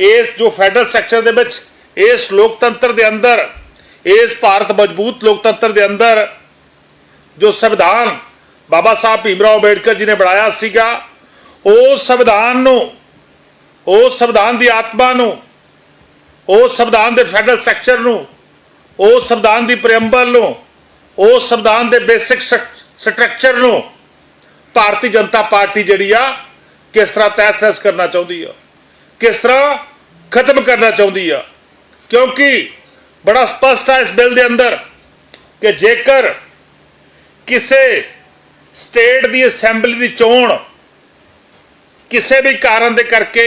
ਇਸ ਜੋ federal sector ਦੇ ਵਿੱਚ, ਇਸ ਲੋਕਤੰਤਰ ਦੇ ਅੰਦਰ, ਇਸ ਭਾਰਤ ਮਜ਼ਬੂਤ ਲੋਕਤੰਤਰ ਦੇ ਅੰਦਰ ਜੋ ਸੰਵਿਧਾਨ ਬਾਬਾ ਸਾਹਿਬ ਭੀਮਰਾਓ ਅੰਬੇਡਕਰ ਜੀ ਨੇ ਬਣਾਇਆ ਸੀਗਾ ਉਸ ਸੰਵਿਧਾਨ ਨੂੰ ਉਸ ਸੰਵਿਧਾਨ ਦੀ ਆਤਮਾ ਨੂੰ ਉਸ ਸੰਵਿਧਾਨ ਦੇ ਫੈਡਰਲ ਸਟਰਕਚਰ ਨੂੰ ਉਸ ਸੰਵਿਧਾਨ ਦੀ ਪ੍ਰੀਐਮਬਲ ਨੂੰ ਉਸ ਸੰਵਿਧਾਨ ਦੇ ਬੇਸਿਕ ਸਟਰਕਚਰ ਨੂੰ ਭਾਰਤੀ ਜਨਤਾ ਪਾਰਟੀ ਜਿਹੜੀ ਆ ਕਿਸ ਤਰ੍ਹਾਂ ਤਹਿਸ ਕਰਨਾ ਚਾਹੁੰਦੀ ਆ? ਕਿਸ ਤਰ੍ਹਾਂ ਖਤਮ ਕਰਨਾ ਚਾਹੁੰਦੀ ਆ। ਕਿਉਂਕਿ ਬੜਾ ਸਪਸ਼ਟ ਹੈ ਇਸ ਬਿੱਲ ਦੇ ਅੰਦਰ ਕਿ ਜੇਕਰ ਕਿਸੇ ਸਟੇਟ ਦੀ ਅਸੈਂਬਲੀ ਦੀ ਚੋਣ ਕਿਸੇ ਵੀ ਕਾਰਨ ਦੇ ਕਰਕੇ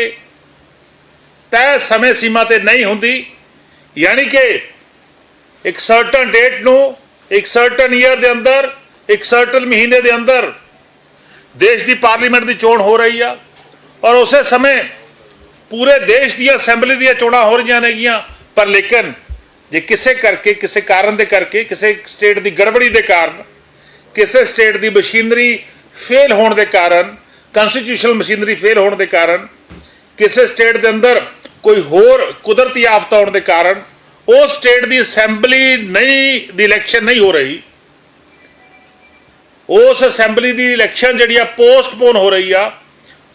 ਤੈਅ ਸਮੇਂ ਸੀਮਾ ਤੇ ਨਹੀਂ ਹੁੰਦੀ, ਯਾਨੀ ਕਿ ਇੱਕ ਸਰਟਨ ਡੇਟ ਨੂੰ ਇੱਕ ਸਰਟਨ ਈਅਰ ਦੇ ਅੰਦਰ, ਇੱਕ ਸਰਟਨ ਮਹੀਨੇ ਦੇ ਅੰਦਰ ਦੇਸ਼ ਦੀ ਪਾਰਲੀਮੈਂਟ ਦੀ ਚੋਣ ਹੋ ਰਹੀ ਆ ਔਰ ਉਸੇ ਸਮੇਂ ਪੂਰੇ ਦੇਸ਼ ਦੀਆਂ ਅਸੈਂਬਲੀ ਦੀਆਂ ਚੋਣਾਂ ਹੋ ਰਹੀਆਂ ਨੇਗੀਆਂ, ਪਰ ਲੇਕਿਨ ਜੇ ਕਿਸੇ ਕਰਕੇ, ਕਿਸੇ ਕਾਰਨ ਦੇ ਕਰਕੇ, ਕਿਸੇ ਸਟੇਟ ਦੀ ਗੜਬੜੀ ਦੇ ਕਾਰਨ, ਕਿਸੇ ਸਟੇਟ ਦੀ ਮਸ਼ੀਨਰੀ ਫੇਲ ਹੋਣ ਦੇ ਕਾਰਨ ਕਨਸਟੀਟਿਊਸ਼ਨਲ ਮਸ਼ੀਨਰੀ ਫੇਲ ਹੋਣ ਦੇ ਕਾਰਨ, ਕਿਸੇ ਸਟੇਟ ਦੇ ਅੰਦਰ ਕੋਈ ਹੋਰ ਕੁਦਰਤੀ ਆਫਤ ਆਉਣ ਦੇ ਕਾਰਨ, ਉਹ ਸਟੇਟ ਦੀ ਅਸੈਂਬਲੀ ਨਹੀਂ, ਦੀ ਇਲੈਕਸ਼ਨ ਨਹੀਂ ਹੋ ਰਹੀ। ਉਸ ਅਸੈਂਬਲੀ ਦੀ ਇਲੈਕਸ਼ਨ ਜਿਹੜੀ ਆ ਪੋਸਟਪੋਨ ਹੋ ਰਹੀ ਆ,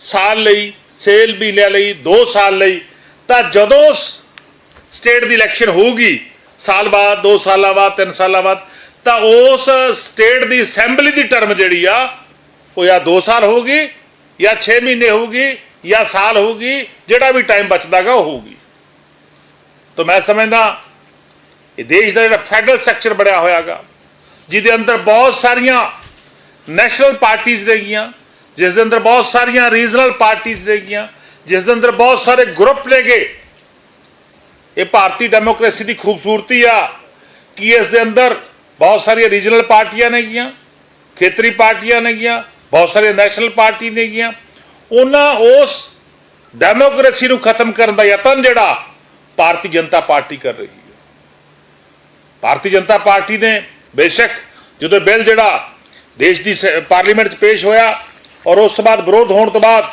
ਸਾਲ ਲਈ ਸੇਲ ਬੀਲਿਆਂ ਲਈ 2 ਸਾਲ ਲਈ, ਤਾਂ ਜਦੋਂ ਸਟੇਟ ਦੀ ਇਲੈਕਸ਼ਨ ਹੋਊਗੀ, ਸਾਲ ਬਾਅਦ 2 ਸਾਲਾਂ ਬਾਅਦ 3 ਸਾਲਾਂ ਬਾਅਦ, ਤਾਂ ਉਸ ਸਟੇਟ ਦੀ ਅਸੈਂਬਲੀ ਦੀ ਟਰਮ ਜਿਹੜੀ ਆ, ਉਹ ਜਾਂ 2 ਸਾਲ ਹੋਊਗੀ, ਜਾਂ 6 ਮਹੀਨੇ ਹੋਊਗੀ, ਜਾਂ ਸਾਲ ਹੋਊਗੀ, ਜਿਹੜਾ ਵੀ ਟਾਈਮ ਬਚਦਾਗਾ ਉਹ ਹੋਊਗੀ। ਤਾਂ ਮੈਂ ਸਮਝਦਾ, ਇਹ ਦੇਸ਼ ਦਾ ਜਿਹੜਾ ਫੈਡਰਲ ਸਟਰਕਚਰ ਬਣਿਆ ਹੋਇਆਗਾ, ਜਿਹਦੇ ਅੰਦਰ ਬਹੁਤ ਸਾਰੀਆਂ ਨੈਸ਼ਨਲ ਪਾਰਟੀਆਂ ਰਹੇਗੀਆਂ ਜਿਸ ਦੇ ਅੰਦਰ ਬਹੁਤ ਸਾਰੀਆਂ ਰੀਜਨਲ ਪਾਰਟੀਆਂ ਰਹੇਗੀਆਂ ਜਿਸ ਦੇ ਅੰਦਰ ਬਹੁਤ ਸਾਰੇ ਗਰੁੱਪ ਨੇਗੇ ਇਹ ਭਾਰਤੀ ਡੈਮੋਕ੍ਰੇਸੀ ਦੀ ਖੂਬਸੂਰਤੀ ਆ ਕਿ ਇਸ ਦੇ ਅੰਦਰ ਬਹੁਤ ਸਾਰੀਆਂ ਰੀਜਨਲ ਪਾਰਟੀਆਂ ਨੇਗੀਆਂ, ਖੇਤਰੀ ਪਾਰਟੀਆਂ ਨੇਗੀਆਂ, ਬਹੁਤ ਸਾਰੀਆਂ ਨੈਸ਼ਨਲ ਪਾਰਟੀ ਨੇਗੀਆਂ। ਉਹਨਾਂ ਉਸ ਡੈਮੋਕ੍ਰੇਸੀ ਨੂੰ ਖਤਮ ਕਰਨ ਦਾ ਯਤਨ ਜਿਹੜਾ ਭਾਰਤੀ ਜਨਤਾ ਪਾਰਟੀ ਕਰ ਰਹੀ ਹੈ। ਭਾਰਤੀ ਜਨਤਾ ਪਾਰਟੀ ਨੇ ਬੇਸ਼ੱਕ ਜਦੋਂ ਬਿੱਲ ਜਿਹੜਾ ਦੇਸ਼ ਦੀ ਸ- ਪਾਰਲੀਮੈਂਟ 'ਚ ਪੇਸ਼ ਹੋਇਆ ਔਰ ਉਸ ਤੋਂ ਬਾਅਦ ਵਿਰੋਧ ਹੋਣ ਤੋਂ ਬਾਅਦ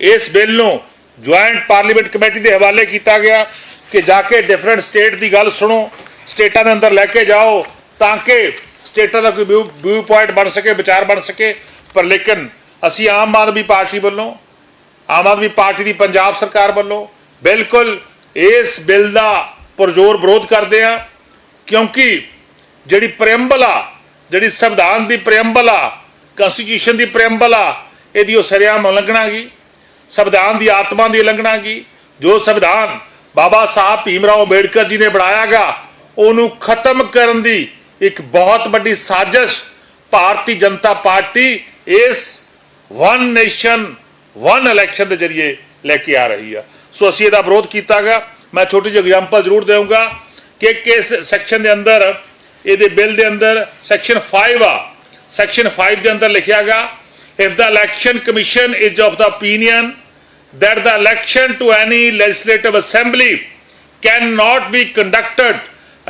ਇਸ ਬਿੱਲ ਨੂੰ ਜੁਆਇੰਟ ਪਾਰਲੀਮੈਂਟ ਕਮੇਟੀ ਦੇ ਹਵਾਲੇ ਕੀਤਾ ਗਿਆ ਕਿ ਜਾ ਕੇ ਡਿਫਰੈਂਟ ਸਟੇਟ ਦੀ ਗੱਲ ਸੁਣੋ, ਸਟੇਟਾਂ ਦੇ ਅੰਦਰ ਲੈ ਕੇ ਜਾਓ ਤਾਂ ਕਿ ਸਟੇਟਾਂ ਦਾ ਕੋਈ ਵਿਊ ਵਿਊ ਪੁਆਇੰਟ ਬਣ ਸਕੇ, ਵਿਚਾਰ ਬਣ ਸਕੇ। ਪਰ ਲੇਕਿਨ ਅਸੀਂ ਆਮ ਆਦਮੀ ਪਾਰਟੀ ਵੱਲੋਂ, ਆਮ ਆਦਮੀ ਪਾਰਟੀ ਦੀ ਪੰਜਾਬ ਸਰਕਾਰ ਵੱਲੋਂ ਬਿਲਕੁਲ ਇਸ ਬਿੱਲ ਦਾ ਪੁਰਜ਼ੋਰ ਵਿਰੋਧ ਕਰਦੇ ਆ ਕਿਉਂਕਿ ਜਿਹੜੀ ਪ੍ਰੀਐਮਬਲ ਆ ਜਿਹੜੀ ਸੰਵਿਧਾਨ ਦੀ ਪ੍ਰੀਐਮਬਲ ਆ ਕਨਸਟੀਟਿਊਸ਼ਨ ਦੀ ਪ੍ਰੀਐਮਬਲ ਆ, ਇਹਦੀ ਉਹ ਸਰਿਆਮ ਉਲੰਘਣਾ ਗਈ ਸੰਵਿਧਾਨ ਦੀ ਆਤਮਾ ਦੀ ਉਲੰਘਣਾ ਗਈ ਜੋ ਸੰਵਿਧਾਨ ਬਾਬਾ ਸਾਹਿਬ ਭੀਮਰਾਓ ਅੰਬੇਡਕਰ ਜੀ ਨੇ ਬਣਾਇਆਗਾ, ਉਹਨੂੰ ਖਤਮ ਕਰਨ ਦੀ ਇੱਕ ਬਹੁਤ ਵੱਡੀ ਸਾਜ਼ਿਸ਼ ਭਾਰਤੀ ਜਨਤਾ ਪਾਰਟੀ ਇਸ ਵਨ ਨੇਸ਼ਨ ਵਨ ਇਲੈਕਸ਼ਨ ਦੇ ਜ਼ਰੀਏ ਲੈ ਕੇ ਆ ਰਹੀ ਆ। ਸੋ ਅਸੀਂ ਇਹਦਾ ਵਿਰੋਧ ਕੀਤਾਗਾ। ਮੈਂ ਛੋਟੀ ਜਿਹੀ ਐਗਜ਼ਾਮਪਲ ਜ਼ਰੂਰ ਦੇਵਾਂਗਾ ਕਿ ਕਿਸ ਸੈਕਸ਼ਨ ਦੇ ਅੰਦਰ, ਇਹਦੇ ਬਿੱਲ ਦੇ ਅੰਦਰ ਸੈਕਸ਼ਨ 5 ਆ ਸੈਕਸ਼ਨ 5 ਦੇ ਅੰਦਰ ਲਿਖਿਆਗਾ if the election commission is of the opinion that the election to any legislative assembly cannot be conducted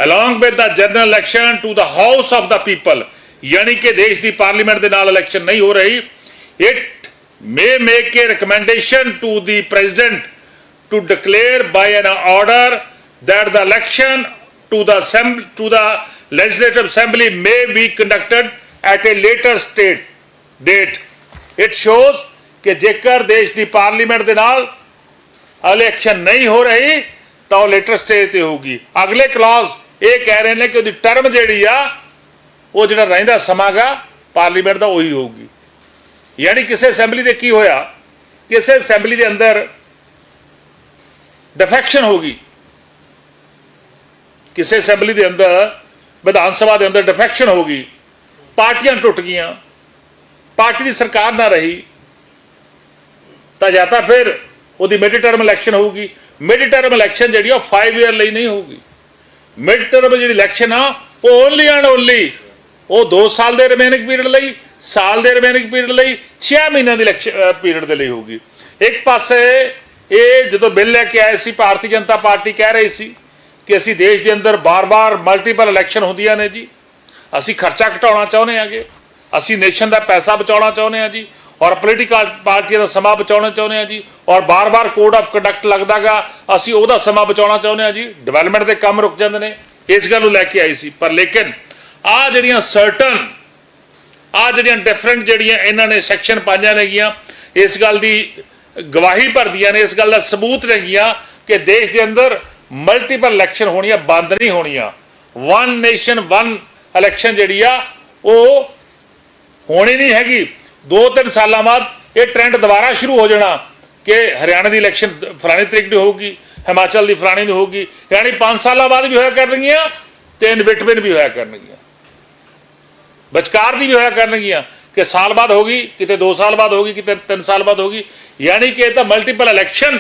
along with the general election to the house of the people ਯਾਨੀ ਕਿ ਦੇਸ਼ ਦੀ parliament ਦੇ ਨਾਲ election ਨਹੀਂ ਹੋ ਰਹੀ it may make a recommendation to the president to declare by an order that the election to the assembly to the legislative assembly may be at at later state date. It shows ਕਿ ਜੇਕਰ ਦੇਸ਼ ਦੀ parliament ਦੇ ਨਾਲ election ਨਹੀਂ ਹੋ ਰਹੀ, ਤਾਂ ਉਹ ਲੇਟਰ ਸਟੇਜ ਤੇ ਹੋਊਗੀ। ਅਗਲੇ ਕਲਾਸ ਇਹ ਕਹਿ ਰਹੇ ਨੇ ਕਿ ਉਹਦੀ ਟਰਮ ਜਿਹੜੀ ਆ, ਉਹ ਜਿਹੜਾ ਰਹਿੰਦਾ ਸਮਾਗਾ ਪਾਰਲੀਮੈਂਟ ਦਾ ਉਹੀ ਹੋਊਗੀ। ਯਾਨੀ ਕਿਸੇ ਅਸੈਂਬਲੀ ਦੇ ਕੀ ਹੋਇਆ? ਕਿਸੇ ਅਸੈਂਬਲੀ ਦੇ ਅੰਦਰ ਡਿਫੈਕਸ਼ਨ ਹੋ ਗਈ। ਕਿਸੇ ਅਸੈਂਬਲੀ ਦੇ ਅੰਦਰ, ਵਿਧਾਨ ਸਭਾ ਦੇ ਅੰਦਰ ਡਿਫੈਕਸ਼ਨ ਹੋ ਗਈ। ਪਾਰਟੀਆਂ ਟੁੱਟ ਗਈਆਂ। ਪਾਰਟੀ ਦੀ ਸਰਕਾਰ ਨਾ ਰਹੀ। ਤਾਂ ਜਾਂ ਤਾਂ ਫਿਰ ਉਹਦੀ ਮਿਡ ਟਰਮ ਇਲੈਕਸ਼ਨ ਹੋਊਗੀ। ਮਿਡ ਟਰਮ ਇਲੈਕਸ਼ਨ ਜਿਹੜੀ ਆ, ਉਹ 5 ਇਅਰ ਲਈ ਨਹੀਂ ਹੋਊਗੀ। ਮਿਡ ਟਰਮ ਜਿਹੜੀ ਇਲੈਕਸ਼ਨ ਆ ਉਹ ਓਨਲੀ ਐਂਡ ਓਨਲੀ ਉਹ 2 ਸਾਲ ਦੇ ਰਿਮੇਨਿੰਗ ਪੀਰੀਅਡ ਲਈ ਸਾਲ ਦੇ ਰਿਮੇਨਿੰਗ ਪੀਰੀਅਡ ਲਈ 6 ਮਹੀਨਿਆਂ ਦੀ ਇਲੈਕਸ਼ਨ ਪੀਰੀਅਡ ਦੇ ਲਈ ਹੋਊਗੀ। ਇੱਕ ਪਾਸੇ ਇਹ ਜਦੋਂ ਬਿੱਲ ਲੈ ਕੇ ਆਏ ਸੀ ਭਾਰਤੀ ਜਨਤਾ ਪਾਰਟੀ ਕਹਿ ਰਹੀ ਸੀ ਕਿ ਅਸੀਂ ਦੇਸ਼ ਦੇ ਅੰਦਰ ਬਾਰ-ਬਾਰ ਮਲਟੀਪਲ ਇਲੈਕਸ਼ਨ ਹੁੰਦੀਆਂ ਨੇ ਜੀ। ਅਸੀਂ ਖਰਚਾ ਘਟਾਉਣਾ ਚਾਹੁੰਦੇ ਆਂਗੇ ਅਸੀਂ ਨੇਸ਼ਨ ਦਾ ਪੈਸਾ ਬਚਾਉਣਾ ਚਾਹੁੰਦੇ ਹਾਂ ਜੀ ਔਰ ਪੋਲੀਟੀਕਲ ਪਾਰਟੀਆਂ ਦਾ ਸਮਾਂ ਬਚਾਉਣਾ ਚਾਹੁੰਦੇ ਆ ਜੀ ਔਰ ਬਾਰ-ਬਾਰ ਕੋਡ ਆਫ ਕੰਡਕਟ ਲੱਗਦਾਗਾ ਅਸੀਂ ਉਹਦਾ ਸਮਾਂ ਬਚਾਉਣਾ ਚਾਹੁੰਦੇ ਆ ਜੀ। ਡਿਵੈਲਪਮੈਂਟ ਦੇ ਕੰਮ ਰੁਕ ਜਾਂਦੇ ਨੇ, ਇਸ ਗੱਲ ਨੂੰ ਲੈ ਕੇ ਆਈ ਸੀ। ਪਰ ਲੇਕਿਨ ਆ ਜਿਹੜੀਆਂ ਸਰਟਨ ਆ ਜਿਹੜੀਆਂ ਡਿਫਰੈਂਟ ਜਿਹੜੀਆਂ ਇਹਨਾਂ ਨੇ ਸੈਕਸ਼ਨ ਪਾਈਆਂ ਨੇਗੀਆਂ ਇਸ ਗੱਲ ਦੀ ਗਵਾਹੀ ਭਰਦੀਆਂ ਨੇ, ਇਸ ਗੱਲ ਦਾ ਸਬੂਤ ਨੇਗੀਆਂ ਕਿ ਦੇਸ਼ ਦੇ ਅੰਦਰ ਮਲਟੀਪਲ ਇਲੈਕਸ਼ਨ ਹੋਣੀਆਂ, ਬੰਦ ਨਹੀਂ ਹੋਣੀਆਂ। ਵਨ ਨੇਸ਼ਨ ਵਨ ਇਲੈਕਸ਼ਨ ਜਿਹੜੀ ਆ, ਉਹ ਹੋਣੀ ਨਹੀਂ ਹੈਗੀ। 2-3 ਸਾਲਾਂ ਬਾਅਦ ਇਹ ਟ੍ਰੈਂਡ ਦੁਬਾਰਾ ਸ਼ੁਰੂ ਹੋ ਜਾਣਾ ਕਿ ਹਰਿਆਣਾ ਦੀ ਇਲੈਕਸ਼ਨ ਫਲਾਣੀ ਤਰੀਕ ਦੀ ਹੋਊਗੀ, ਹਿਮਾਚਲ ਦੀ ਫਲਾਣੀ ਦੀ ਹੋਊਗੀ। ਯਾਨੀ 5 ਸਾਲਾਂ ਬਾਅਦ ਵੀ ਹੋਇਆ ਕਰਨਗੀਆਂ ਤੇ ਇਨ ਬਿਟਵੀਨ ਵੀ ਹੋਇਆ ਕਰਨਗੀਆਂ। ਵਿਚਕਾਰ ਦੀ ਵੀ ਹੋਇਆ ਕਰਨਗੀਆਂ ਕਿ ਸਾਲ ਬਾਅਦ ਹੋਗੀ ਕਿਤੇ 2 ਸਾਲ ਬਾਅਦ ਹੋਗੀ ਕਿਤੇ 3 ਸਾਲ ਬਾਅਦ ਹੋਗੀ ਯਾਨੀ ਕਿ ਇਹ ਤਾਂ ਮਲਟੀਪਲ ਇਲੈਕਸ਼ਨ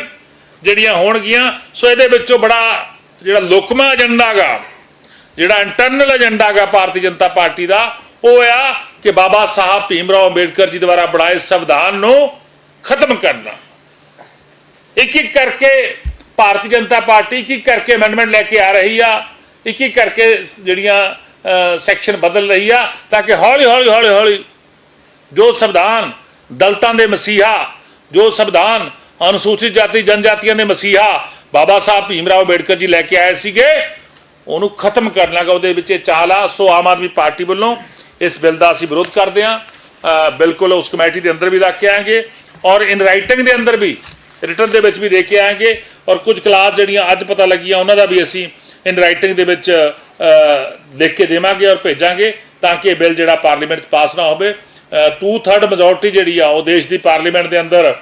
ਜਿਹੜੀਆਂ ਹੋਣਗੀਆਂ, ਸੋ ਇਹਦੇ ਵਿੱਚੋਂ ਬੜਾ ਜਿਹੜਾ ਲੋਕਮਾ ਏਜੰਡਾ ਗਾ ਜਿਹੜਾ ਇੰਟਰਨਲ ਏਜੰਡਾ ਗਾ ਭਾਰਤੀ ਜਨਤਾ ਪਾਰਟੀ ਦਾ, ਉਹ ਆ ਕਿ ਬਾਬਾ ਸਾਹਿਬ ਭੀਮ ਰਾਓ ਅੰਬੇਡਕਰ ਜੀ ਦੁਆਰਾ ਬਣਾਏ ਸੰਵਿਧਾਨ ਨੂੰ ਖਤਮ ਕਰਨਾ। ਇੱਕ ਇੱਕ ਕਰਕੇ ਭਾਰਤੀ ਜਨਤਾ ਪਾਰਟੀ ਇੱਕ ਇੱਕ ਕਰਕੇ ਅਮੈਂਡਮੈਂਟ ਲੈ ਕੇ ਆ ਰਹੀ ਆ ਇੱਕ ਇੱਕ ਕਰਕੇ ਜਿਹੜੀਆਂ ਸੈਕਸ਼ਨ ਬਦਲ ਰਹੀ ਆ, ਤਾਂ ਕਿ ਹੌਲੀ ਹੌਲੀ ਹੌਲੀ ਹੌਲੀ ਜੋ ਸੰਵਿਧਾਨ ਦਲਤਾਂ ਦੇ ਮਸੀਹਾ, ਜੋ ਸੰਵਿਧਾਨ ਅਨੁਸੂਚਿਤ ਜਾਤੀ, ਜਨਜਾਤੀਆਂ ਦੇ ਮਸੀਹਾ ਬਾਬਾ ਸਾਹਿਬ ਭੀਮ ਰਾਓ ਅੰਬੇਡਕਰ ਜੀ ਲੈ ਕੇ ਆਏ ਸੀਗੇ ਉਹਨੂੰ ਖਤਮ ਕਰਨਾ ਗਾ ਉਹਦੇ ਵਿੱਚ ਇਹ ਚਾਲ ਆ। ਸੋ ਆਮ ਆਦਮੀ ਪਾਰਟੀ ਵੱਲੋਂ ਇਸ ਬਿੱਲ ਦਾ ਅਸੀਂ ਵਿਰੋਧ ਕਰਦੇ ਹਾਂ। ਬਿਲਕੁਲ ਉਸ ਕਮੇਟੀ ਦੇ ਅੰਦਰ ਵੀ ਰੱਖ ਕੇ ਆਏਗੇ ਔਰ ਇਨ ਰਾਈਟਿੰਗ ਦੇ ਅੰਦਰ ਵੀ ਰਿਟਰਨ ਦੇ ਵਿੱਚ ਵੀ ਦੇ ਕੇ ਆਏਗੇ। ਔਰ ਕੁਝ ਕਲਾਸ ਜਿਹੜੀਆਂ ਅੱਜ ਪਤਾ ਲੱਗੀਆਂ, ਉਹਨਾਂ ਦਾ ਵੀ ਅਸੀਂ ਇਨ ਰਾਈਟਿੰਗ ਦੇ ਵਿੱਚ ਲਿਖ ਕੇ ਦੇਵਾਂਗੇ ਔਰ ਭੇਜਾਂਗੇ ਤਾਂ ਕਿ ਇਹ ਬਿੱਲ ਜਿਹੜਾ ਪਾਰਲੀਮੈਂਟ 'ਚ ਪਾਸ ਨਾ ਹੋਵੇ। 2/3 ਮੈਜੋਰਟੀ ਜਿਹੜੀ ਆ, ਉਹ ਦੇਸ਼ ਦੀ ਪਾਰਲੀਮੈਂਟ ਦੇ ਅੰਦਰ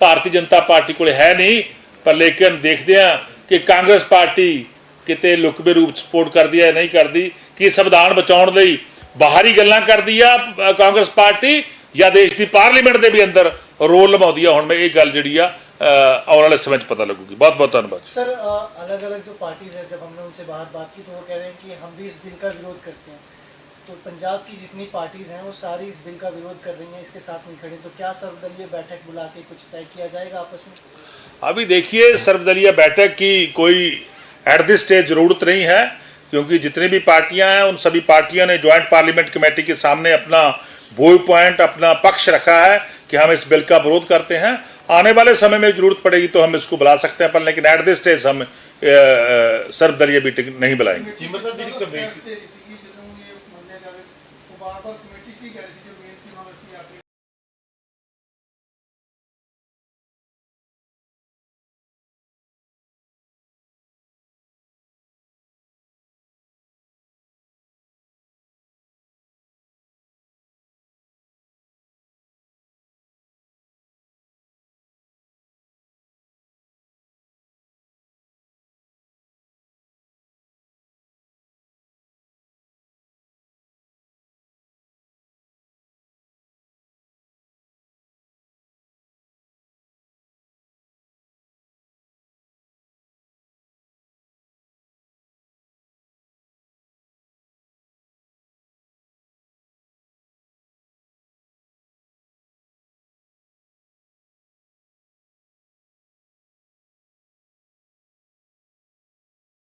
ਭਾਰਤੀ ਜਨਤਾ ਪਾਰਟੀ ਕੋਲ ਹੈ ਨਹੀਂ। ਪਰ ਲੇਕਿਨ ਦੇਖਦੇ ਆ ਕਿ ਕਾਂਗਰਸ ਪਾਰਟੀ ਕਿਤੇ ਲੁਕਵੇਂ ਰੂਪ ਸਪੋਰਟ ਕਰਦੀ ਹੈ ਨਹੀਂ ਕਰਦੀ ਕਿ ਸੰਵਿਧਾਨ ਬਚਾਉਣ ਲਈ ਬਾਹਰੀ ਗੱਲਾਂ ਕਰਦੀ ਆ ਅ, ਕਾਂਗਰਸ ਪਾਰਟੀ ਜਾਂ ਦੇਸ਼ ਦੀ ਪਾਰਲੀਮੈਂਟ ਦੇ ਵੀ ਅੰਦਰ ਰੋਲ ਨਿਭਾਉਂਦੀ ਆ ਹੁਣ ਮੈਂ ਇਹ ਗੱਲ ਜਿਹੜੀ ਆ ਅ, ਆਉਣ ਵਾਲੇ ਸਮੇਂ 'ਚ ਪਤਾ ਲੱਗੂਗੀ ਬਹੁਤ ਬਹੁਤ ਧੰਨਵਾਦ सर अलग अलग जो पार्टीज है जब हमने उनसे बाहर बात की तो वो कह रहे हैं कि हम भी इस बिल का विरोध करते हैं तो पंजाब की जितनी पार्टीज हैं वो सारी इस बिल का विरोध कर रही हैं इसके साथ नहीं खड़ी तो क्या सर्वदलीय बैठक बुला के कुछ तय किया जाएगा आपस में अभी देखिए सर्वदलीय बैठक की कोई एट दिस स्टेज ज़रूरत नहीं है, क्योंकि जितनी भी पार्टियाँ हैं, उन सभी पार्टियों ने ज्वाइंट पार्लियामेंट कमेटी के सामने अपना व्यू पॉइंट अपना पक्ष रखा है कि हम इस बिल का विरोध करते हैं। आने वाले समय में ज़रूरत पड़ेगी तो हम इसको बुला सकते हैं, पर लेकिन एट दिस स्टेज हम सर्वदलीय मीटिंग नहीं बुलाएँगे।